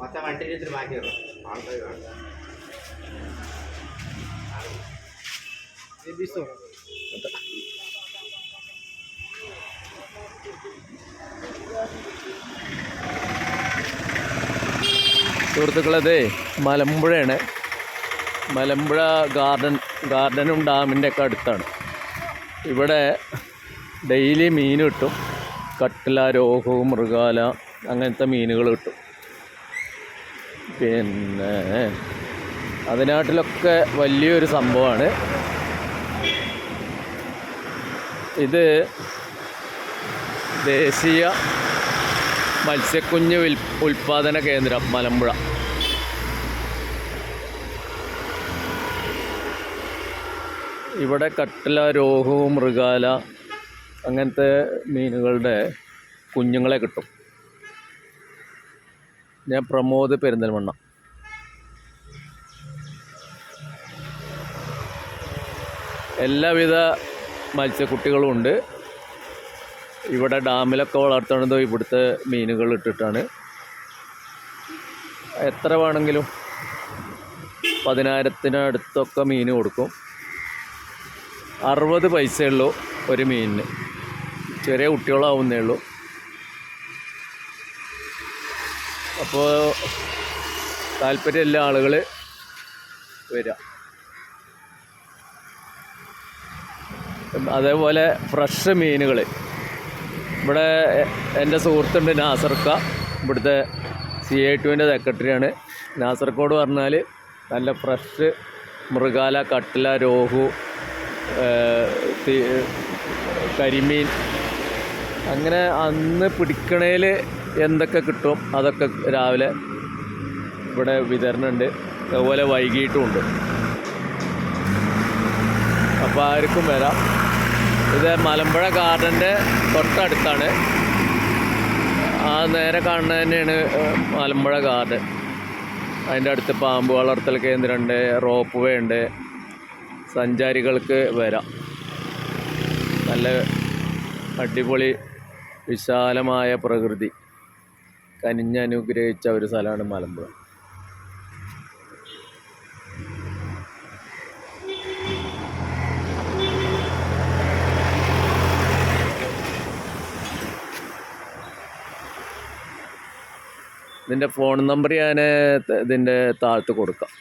വണ്ടിയിൽ ഇത്തിരി മാറ്റി തരണം ആൾക്കാർ സുഹൃത്തുക്കളത് മലമ്പുഴയാണ്. മലമ്പുഴ ഗാർഡൻ ഗാർഡനും ഡാമിന്റെ ഒക്കെ അടുത്താണ്. ഇവിടെ ഡെയിലി മീൻ കിട്ടും. കട്ടില രോഹു മൃഗാല അങ്ങനത്തെ മീനുകൾ കിട്ടും. പിന്നെ അതിനാട്ടിലൊക്കെ വലിയൊരു സംഭവമാണ്. ഇത് ദേശീയ മത്സ്യക്കുഞ്ഞ് വിൽ ഉൽപാദന കേന്ദ്രം മലമ്പുഴ. ഇവിടെ കട്ടില രോഹു മൃഗാല അങ്ങനത്തെ മീനുകളുടെ കുഞ്ഞുങ്ങളെ കിട്ടും. ഞാൻ പ്രമോദ് പെരിന്തൽമണ്ണ. എല്ലാവിധ മത്സ്യക്കുട്ടികളും ഉണ്ട്. ഇവിടെ ഡാമിലൊക്കെ വളർത്തണത് ഇവിടുത്തെ മീനുകൾ ഇട്ടിട്ടാണ്. എത്ര വേണമെങ്കിലും പതിനായിരത്തിനടുത്തൊക്കെ മീൻ കൊടുക്കും. അറുപത് പൈസയുള്ളൂ ഒരു മീനിന്. ചെറിയ കുട്ടികളാവുന്നേ ഉള്ളൂ. അപ്പോൾ താല്പര്യമുള്ള ആളുകൾ വരാം. അതേപോലെ ഫ്രഷ് മീനുകൾ ഇവിടെ എന്റെ സുഹൃത്തുണ്ട് നാസർക്ക. ഇവിടുത്തെ സി ഐ ടുവിന്റെ സെക്രട്ടറിയാണ്. നാസർക്കോട് പറഞ്ഞാൽ നല്ല ഫ്രഷ് മൃഗാല കട്ടില രോഹു കരിമീൻ. അങ്ങനെ അന്ന് പിടിക്കണേൽ എന്തൊക്കെ കിട്ടും അതൊക്കെ രാവിലെ ഇവിടെ വിതരണമുണ്ട് അതുപോലെ വൈകിട്ടുമുണ്ട് അപ്പോൾ ആർക്കും വരാം. ഇത് മലമ്പുഴ ഗാർഡന്റെ തൊട്ടടുത്താണ്. ആ നേരെ കാണുന്നത് തന്നെയാണ് മലമ്പുഴ ഗാർഡൻ. അതിന്റെ അടുത്ത് പാമ്പ് വളർത്തൽ കേന്ദ്രമുണ്ട് റോപ്പ് വേ ഉണ്ട്. സഞ്ചാരികൾക്ക് വരാം. നല്ല അടിപൊളി വിശാലമായ പ്രകൃതി. കനിഞ്ഞനുഗ്രഹിച്ച ഒരു സ്ഥലമാണ് മലമ്പുഴ. ഇതിന്റെ ഫോൺ നമ്പർ ഞാൻ ഇതിന്റെ താഴത്ത് കൊടുക്കാം.